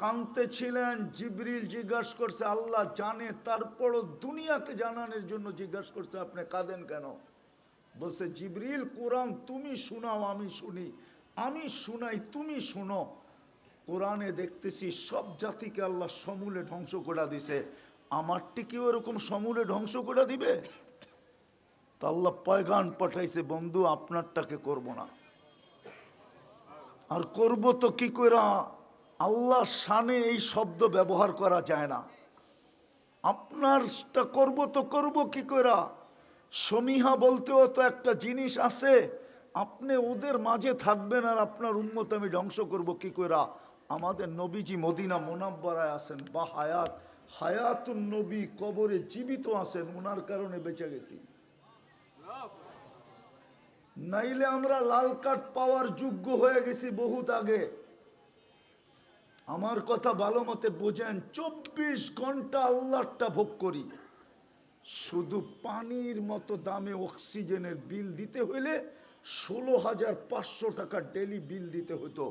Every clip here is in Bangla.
কানতে ছিলেন জিবরিল জিজ্ঞাসা করছে, আল্লাহ জানে, তারপরও দুনিয়াকে জানানোর জন্য জিজ্ঞাসা করছে, আপনি কাঁদেন কেন? বলছে, জিবরিল, কোরআন তুমি শোনাও, আমি শুনি। আমি শুনাই, তুমি শুনো। কোরআনে দেখতেছি সব জাতিকে আল্লাহ সমূলে ধ্বংস করে দিছে। আমারটি কেউ এরকম সমূলে ধ্বংস করে দিবে? তা আল্লাহ পয়গান পাঠাইছে, বন্ধু, আপনারটাকে করব না। আর করব তো কি কইরা? আল্লাহ শানে এই শব্দ ব্যবহার করা যায় না। আপনারটা করব তো করব কি কইরা? সমীহা বলতেও তো একটা জিনিস আছে, আপনি ওদের মাঝে থাকবেন আর আপনার উন্মত আমি ধ্বংস করব কি কইরা? আমাদের নবীজি মদিনা মোনাব্বরায় আছেন, বা হায়াত, হায়াতুন নবী কবরে জীবিত আছেন ওনার কারণে বেঁচে গেছি। নাইলে আমরা লাল কার্ড পাওয়ার যোগ্য হয়ে গেছি বহুত আগে। আমার কথা ভালো মতে বোঝেন, চব্বিশ ঘণ্টা আল্লাহটা ভোগ করি। শুধু পানির মতো দামে অক্সিজেনের বিল দিতে হইলে ষোলো হাজার পাঁচশো টাকা ডেলি বিল দিতে হতো।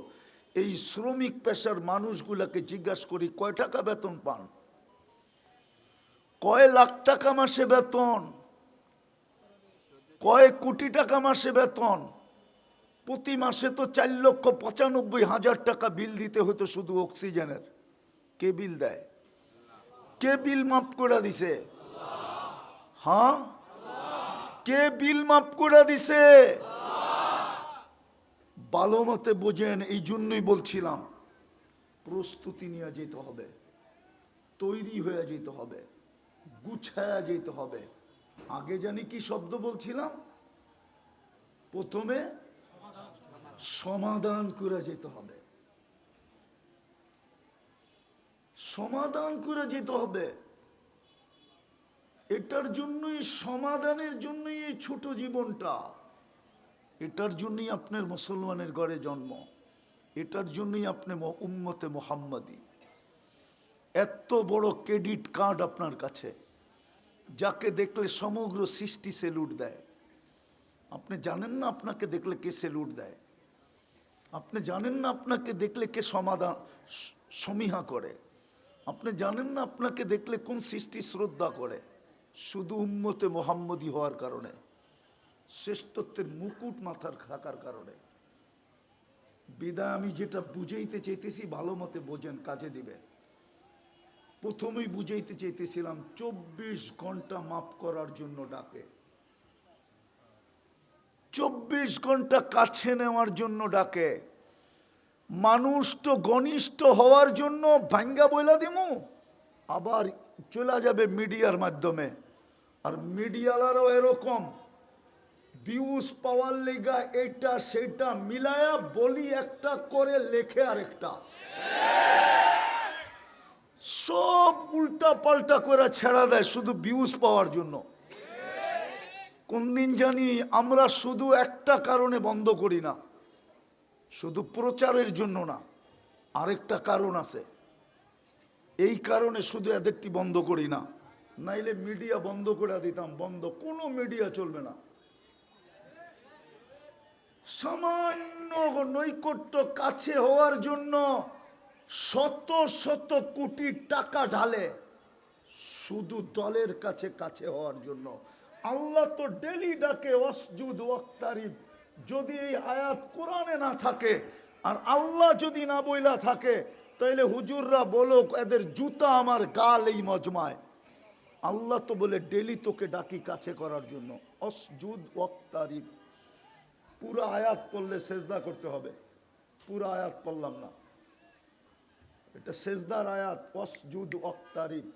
এই শ্রমিক পেশার মানুষগুলাকে জিজ্ঞাসা করি, কয় টাকা বেতন পান? কয় লাখ টাকা মাসে বেতন? কয়েক কোটি টাকা মাসে বেতন? প্রতি মাসে তো চার লক্ষ পঁচানব্বই হাজার টাকা বিল দিতে হতো শুধু অক্সিজেনের। কে বিল দেয়? কে বিল মাফ করে দিছে? হ্যাঁ? কে বিল মাফ করে দিছে? ভালো মতে বোঝেন, এই জন্যই বলছিলাম, প্রস্তুতি নিয়ে যেতে হবে, তৈরি হয়ে যেতে হবে, গুছায়া যেতে হবে। আগে জানি কি শব্দ বলছিলাম? প্রথমে সমাধান করে যেতে হবে। সমাধান করে যেতে হবে। এটার জন্যই, সমাধানের জন্যই এই ছোট জীবনটা। এটার জন্যই আপনার মুসলমানের ঘরে জন্ম। এটার জন্যই আপনি উম্মতে মোহাম্মদী। এত বড় ক্রেডিট কার্ড আপনার কাছে, যাকে দেখলে সমগ্র সৃষ্টি সেলুট দেয়। আপনি জানেন না আপনাকে দেখলে কে সেলুট দেয়? আপনি জানেন না আপনাকে দেখলে কে সমাধান সমীহা করে? আপনি জানেন না আপনাকে দেখলে কোন সৃষ্টি শ্রদ্ধা করে? শুধু উম্মতে মোহাম্মদি হওয়ার কারণে, শ্রেষ্ঠত্বের মুকুট মাথার থাকার কারণে। বিদায় আমি যেটা বুঝাইতে চাইতেছি ভালো মতে বোঝেন, কাজে দিবে। প্রথমেই বুঝাইতে চাইতেছিলাম, চব্বিশ ঘণ্টা মাফ করার জন্য ডাকে। চব্বিশ ঘণ্টা কাছে নেওয়ার জন্য ডাকে। মানুষ তো ঘনিষ্ঠ হওয়ার জন্য ভাঙ্গা বইলা দিমু। আবার চলে যাবে মিডিয়ার মাধ্যমে। আর মিডিয়ালারও এরকম। ভিউজ পাওয়ার লেগা এটা সেটা মিলায়া বলি একটা করে লেখে আরেকটা। সব উল্টা পাল্টা করে ছেড়া দেয় শুধু ভিউজ পাওয়ার জন্য। কোন দিন জানি আমরা শুধু একটা কারণে বন্ধ করি না, শুধু প্রচারের জন্য না, আরেকটা কারণ আছে। এই কারণে শুধু এদেরটি বন্ধ করি না, নাইলে মিডিয়া বন্ধ করে দিতাম, বন্ধ, কোনো মিডিয়া চলবে না। সামান্য নৈকট্য কাছে হওয়ার জন্য শত শত কোটি টাকা ঢালে শুধু দলের কাছে কাছে হওয়ার জন্য আল্লাহ তো ডেলি ডাকে অসজুদ ওয়াক্তারিব। যদি এই আয়াত কোরআনে না থাকে আর আল্লাহ যদি না বইলা থাকে, তাইলে হুজুররা বলো এদের জুতা আমার গাল এই মজমায়। আল্লাহ তো বলে, ডেলি তোকে ডাকি কাছে করার জন্য। অসজুদ ওয়াক্তারিব। পুরো আয়াত পড়লে সেজদা করতে হবে। পুরো আয়াত পড়লাম না। এটা সেজদার আয়াত অসজুদ অক্তারিব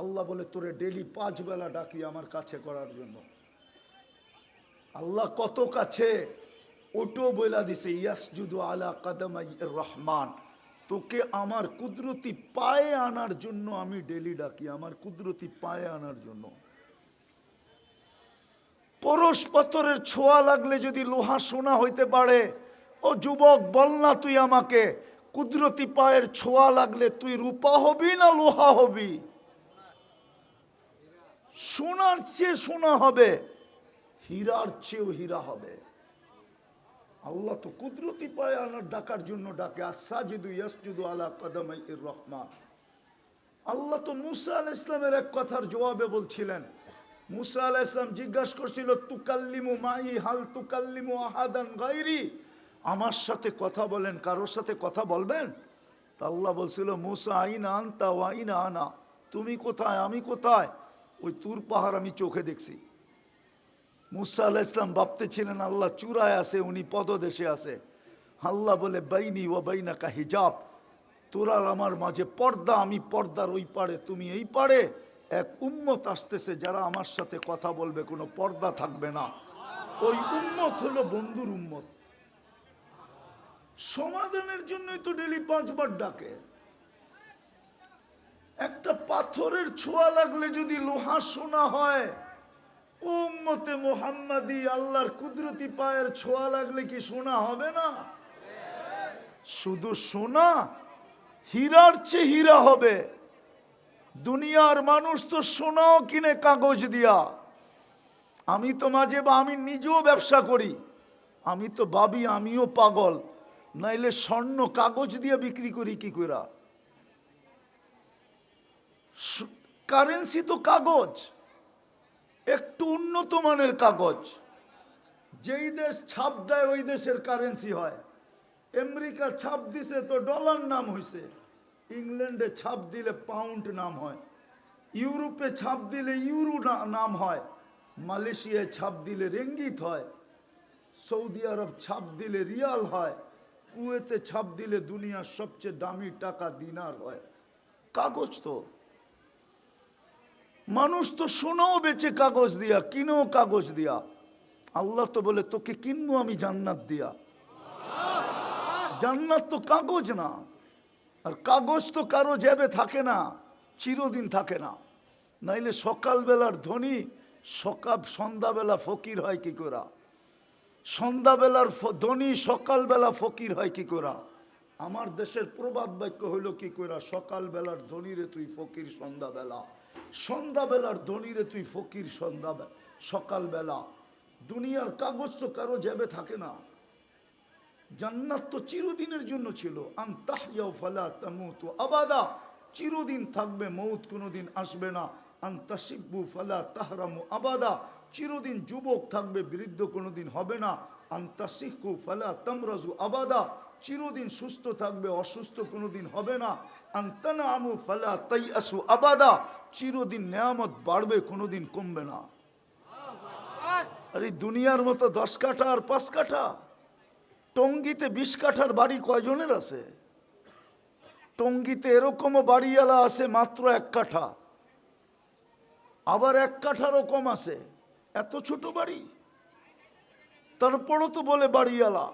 আল্লাহ বলে, তোরে ডেলি পাঁচ বেলা ডাকি আমার কাছে করার জন্য। আল্লাহ কত কাছে ওটো বইলা দিছে, ইয়াসজুদু আলা কাদামাই রহমান, তোকে আমার কুদরতি পায়ে আনার জন্য আমি ডেলি ডাকি, আমার কুদরতি পায়ে আনার জন্য। পরশ পাথরের ছোঁয়া লাগলে যদি লোহা সোনা হইতে পারে, ও যুবক, বল না তুই আমাকে, কুদরতি পায়ের ছোঁয়া লাগলে তুই রূপা হবি না লোহা হবি? সোনার চেয়ে সোনা হবে, হীরার চেয়েও হীরা হবে। আল্লাহ তো কুদরতি পায় আনার ডাকার জন্য ডাকে আসাজিদু ইয়াসজুদু আলা কদমাই রহমান। আল্লাহ তো মুসা আল ইসলামের এক কথার জবাবে বলছিলেন, মুসা আল ইসলাম জিজ্ঞাসা করছিল, তুকাল্লিমু মাই, হাল তুকাল্লিমু আহাদান গাইরি আমার সাথে কথা বলেন, কারোর সাথে কথা বলবেন? তা আল্লাহ বলছিল, মুসা, আইনা আনতা ওয়াইনা আনা। তুমি কোথায়? আমি কোথায়? ওই তুর পাহাড় আমি চোখে দেখছি। মুসা আল্লাহ ইসলাম ভাবতে ছিলেন আল্লাহ চূড়ায় আছে, উনি পদদেশে আছে। আল্লাহ বলে, বাইনি ও বাইনা কা হিজাব তোরার আমার মাঝে পর্দা, আমি পর্দার ওই পারে তুমি এই পারে এক উম্মত আসতেছে যারা আমার সাথে কথা বলবে, কোনো পর্দা থাকবে না। ওই উম্মত হলো বন্ধুর উম্মত। সমাধানের জন্যই তো ডেলি পাঁচবার ডাকে। একটা পাথরের ছোঁয়া লাগলে যদি লোহা সোনা হয়, উম্মতে মোহাম্মদি আল্লাহর কুদরতি পায়ের ছোঁয়া লাগলে কি সোনা হবে না? শুধু সোনা, হীরার চেয়ে হীরা হবে। দুনিয়ার মানুষ তো সোনাও কিনে কাগজ দিয়া। আমি তো মাঝে বা আমি নিজেও ব্যবসা করি। আমি তো ভাবি আমিও পাগল, নাইলে স্বর্ণ কাগজ দিয়ে বিক্রি করি কি করে কারেন্সি তো কাগজ। একটু উন্নত মানের কাগজ। যেই দেশ ছাপ দেয়, ওই দেশের কারেন্সি হয়। আমেরিকা ছাপ দিছে তো ডলার নাম হয়েছে ইংল্যান্ডে ছাপ দিলে পাউন্ড নাম হয়। ইউরোপে ছাপ দিলে ইউরো নাম হয়। মালয়েশিয়ায় ছাপ দিলে রেঙ্গিত হয়। সৌদি আরব ছাপ দিলে রিয়াল হয়। কুয়েতে ছাপ দিলে দুনিয়ার সবচেয়ে দামি টাকা দিনার হয়। কাগজ তো। মানুষ তো শোনাও বেচে কাগজ দিয়া, কিনেও কাগজ দিয়া। আল্লাহ তো বলে, তোকে কিনবো আমি জান্নাত দিয়া। জান্নাত তো কাগজ না। আর কাগজ তো কারও জ্যাবে থাকে না, চিরদিন থাকে না। নাইলে সকালবেলার ধনী, সকাল, সন্ধ্যাবেলা ফকির হয় কি করা? সন্ধ্যাবেলার ধনী সকালবেলা ফকির হয় কি করা? আমার দেশের প্রবাদ বাক্য হইল কি করা? সকালবেলার ধনীরে তুই ফকির, সন্ধ্যাবেলা। সন্ধ্যাবেলার ধনীরে তুই ফকির সন্ধ্যাবেলা সকালবেলা। দুনিয়ার কাগজ তো কারও জ্যাবে থাকে না। জান্নাত তো চিরদিনের জন্য ছিল। ফালা আবাদা। চিরদিন থাকবে, মৌত কোনোদিন আসবে না। আন্তাসিব্বু ফালা তাহরামু আবাদা। চিরদিন যুবক থাকবে, বৃদ্ধ কোনোদিন হবে না। আন্তাসিকু ফালা তামরাজু আবাদা। চিরদিন সুস্থ থাকবে, অসুস্থ কোনোদিন হবে না। আন্তানা আমু ফালা তাই আসু আবাদা। চিরদিন নেয়ামত বাড়বে, কোনোদিন কমবে না। আরে দুনিয়ার মতো দশ কাঠা আর পাঁচ কাঠা। টঙ্গিতে বিশ কাঠার বাড়ি কয়জনের আছে? টঙ্গিতে এরকমও বাড়িওয়ালা আছে মাত্র এক কাঠা। আবার এক কাঠারও কম আছে। এত ছোট বাড়ি? তারপরও তো বলে বাড়িওয়ালা,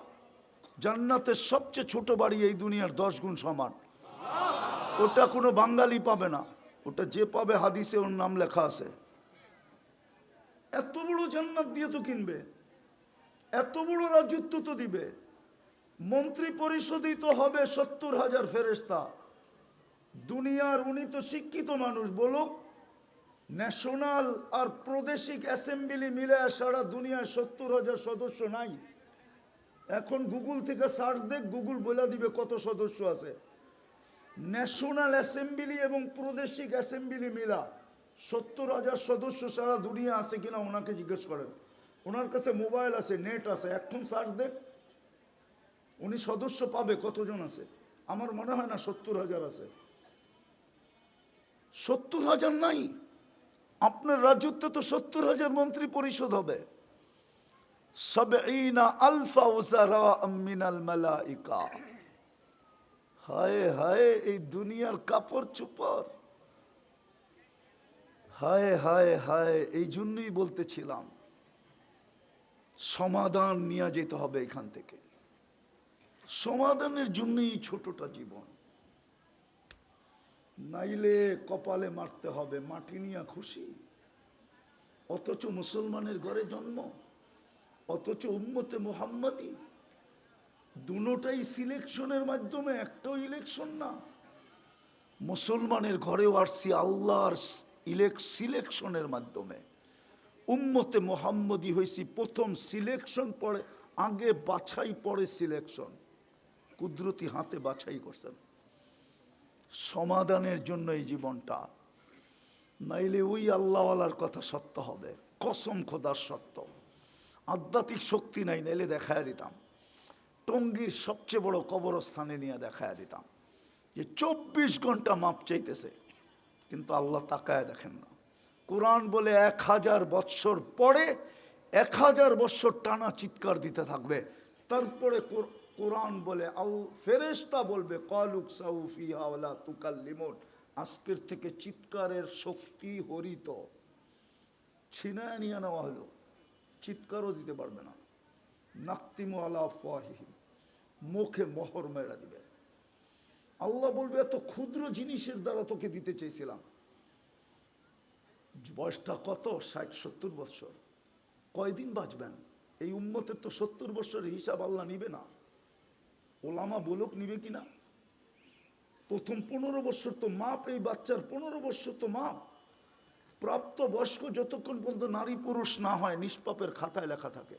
জান্নাতের সবচেয়ে ছোট বাড়ি এই দুনিয়ার দশ গুণ সমান। ওটা কোনো বাঙালি পাবে না। ওটা যে পাবে হাদিসে ওর নাম লেখা আছে। এত বড় জান্নাত দিয়ে তো কিনবে। এত বড় রাজত্ব তো দিবে। মন্ত্রী পরিষদই তো হবে সত্তর হাজার ফেরেস্তা দুনিয়ার উনি তো শিক্ষিত মানুষ, বলুক। ন্যাশনাল আর প্রাদেশিক অ্যাসেম্বলি মিলে সারা দুনিয়ায় সত্তর হাজার সদস্য নাই। এখন গুগল থেকে সার্চ দেখ, গুগল বলে দিবে কত সদস্য আছে। ন্যাশনাল অ্যাসেম্বলি এবং প্রাদেশিক অ্যাসেম্বলি মিলা সত্তর হাজার সদস্য সারা দুনিয়া আছে কিনা ওনাকে জিজ্ঞেস করেন। ওনার কাছে মোবাইল আছে, নেট আছে, এখন সার্চ দেখ। উনি সদস্য পাবে, কতজন আছে? আমার মনে হয় না সত্তর হাজার আছে। সত্তর হাজার নাই। আপনার রাজত্বে তো সত্তর হাজার মন্ত্রী পরিষদ হবে। সবঈনা আলফা উজারা মিনাল মালাইকা। হায় হায়, এই দুনিয়ার কাপড় চুপর হায় হায় হায়, এই জন্যই বলতেছিলাম, সমাধান নিয়ে যেতে হবে এখান থেকে। সমাধানের জন্যই ছোটটা জীবন। নাইলে কপালে মারতে হবে, মাটি নিয়ে খুশি। অথচ মুসলমানের ঘরে জন্ম, অথচ উম্মতে মোহাম্মদী। দুটাই সিলেকশনের মাধ্যমে, একটাও ইলেকশন না। মুসলমানের ঘরেও আসছি আল্লাহর সিলেকশনের মাধ্যমে। উম্মতে মোহাম্মদী হয়েছি প্রথম সিলেকশন পরে, আগে বাছাই পরে সিলেকশন। কুদরতি হাতে বাছাই করছেন। সমাধানের জন্য এই জীবনটা। নাইলে ওই আল্লাহওয়ালার কথা সত্য হবে। কসম খোদার সত্য। আধ্যাত্মিক শক্তি নাই, নাইলে দেখায় দিতাম। টঙ্গীর সবচেয়ে বড় কবরস্থানে নিয়ে দেখায় দিতাম। যে চব্বিশ ঘণ্টা মাপ চাইতেছে, কিন্তু আল্লাহ তাকায় দেখেন না। কোরআন বলে এক হাজার বৎসর পরে এক হাজার বৎসর টানা চিৎকার দিতে থাকবে। তারপরে কোর- কোরআন বলে, আউ ফেরেশতা বলবে, কলুক সাউফি হাওলা তুকাল্লিমুন। আজকের থেকে চিৎকারের শক্তি হরিত। ছিনায় নিয়ে নেওয়া হলো। চিৎকারও দিতে পারবে না। নাক্তিমু আলা মুখে মোহর মেরা দিবে। আল্লাহ বলবে, এত ক্ষুদ্র জিনিসের দ্বারা তোকে দিতে চেয়েছিলাম বয়সটা কত? ষাট, সত্তর বছর। কয়দিন বাঁচবেন? এই উম্মতের তো সত্তর বছরের হিসাব আল্লাহ নিবে না। ওলামা বলুক নিবে কিনা? প্রথম পনেরো বছর তো মাপ, এই বাচ্চার পনেরো বছর তো মাপ। প্রাপ্ত বয়স্ক যতক্ষণ পর্যন্ত নারী পুরুষ না হয়, নিষ্পাপের খাতায় লেখা থাকে।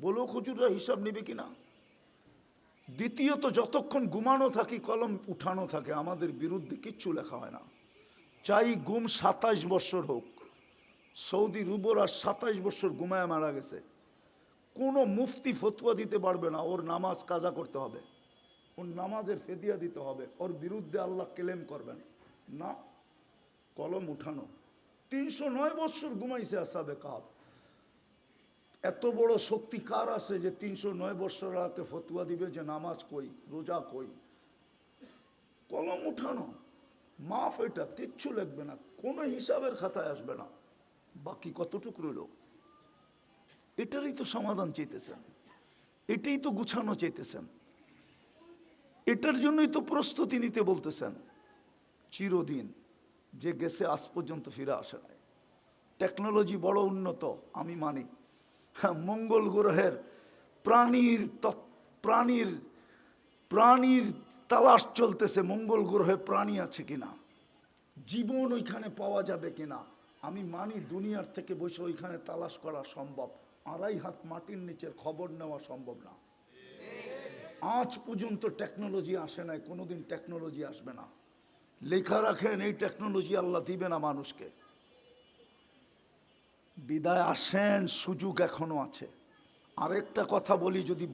বলুক হুজুররা হিসাব নিবে কিনা? দ্বিতীয়ত, যতক্ষণ ঘুমানো থাকি, কলম উঠানো থাকে, আমাদের বিরুদ্ধে কিচ্ছু লেখা হয় না। চাই গুম সাতাইশ বছর হোক, সৌদি রুবরা সাতাইশ বছর ঘুমায় মারা গেছে, কোনো মুফতি ফতুয়া দিতে পারবে না, ওর নামাজ কাজা করতে হবে। ওর নামাজের ফেদিয়া দিতে হবে, ওর বিরুদ্ধে আল্লাহ ক্লেম করবেন। না, কলম উঠানো। তিনশো নয় বছর ঘুমাইছে আসাবে কাপ এত বড় শক্তি কার আছে যে তিনশো নয় বছর আগে ফতুয়া দিবে যে নামাজ কই, রোজা কই? কলম উঠানো, মাফ এটা, কিচ্ছু লিখবে না, কোনো হিসাবের খাতায় আসবে না। বাকি কতটুকু রইল? এটারই তো সমাধান চাইতেছেন। এটাই তো গুছানো চাইতেছেন। এটার জন্যই তো প্রস্তুতি নিতে বলতেছেন। চিরদিন যে গেছে আজ পর্যন্ত ফিরে আসে নাই। টেকনোলজি বড় উন্নত, আমি মানি। মঙ্গল গ্রহের প্রাণীর প্রাণীর প্রাণীর তালাশ চলতেছে, মঙ্গল গ্রহে প্রাণী আছে কিনা? জীবন ওইখানে পাওয়া যাবে কিনা? আমি মানি দুনিয়ার থেকে বসে ওইখানে তালাশ করা সম্ভব। আড়াই হাত মাটির নিচের খবর নেওয়া সম্ভব না। আজ পর্যন্ত টেকনোলজি আসে নাই, কোনোদিন টেকনোলজি আসবে না। লেখা রাখেন, এই টেকনোলজি আল্লাহ দিবে না মানুষকে। বিদায় আসেন সুযোগ এখনও আছে। আরেকটা কথা বলি যদি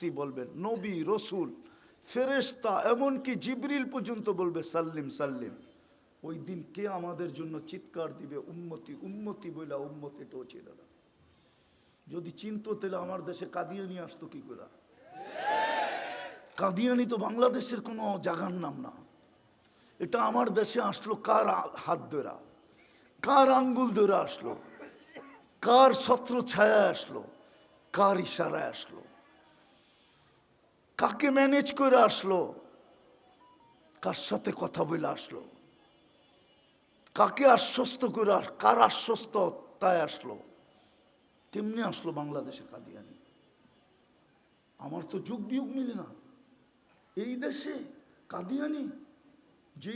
কি বলবেন, নবী, রসুল, ফেরেশতা, এমনকি জিবরিল পর্যন্ত বলবে, সাল্লিম সাল্লিম। ওই দিন কে আমাদের জন্য চিৎকার দিবে উন্মতি উন্মতি বইলা উম্মত এটাও ছিল না। যদি চিনত তাহলে আমার দেশে কাদিয়ানি আসতো কি করে? কাদিয়ানি তো বাংলাদেশের কোনো জাগার নাম না। এটা আমার দেশে আসলো কার হাত ধরা? কার আঙ্গুল ধরে আসলো? কার ছত্র ছায়া আসলো? কার ইশারায় আসলো? কাকে ম্যানেজ করে আসলো? কার সাথে কথা বলে আসলো? কাকে আশ্বস্ত করে কার আশ্বস্ত তাই আসলো? তেমনি আসলো বাংলাদেশে কাদিয়ানি? আমার তো যুগ বিয়োগ মিলে না। এই দেশে কাদিয়ানি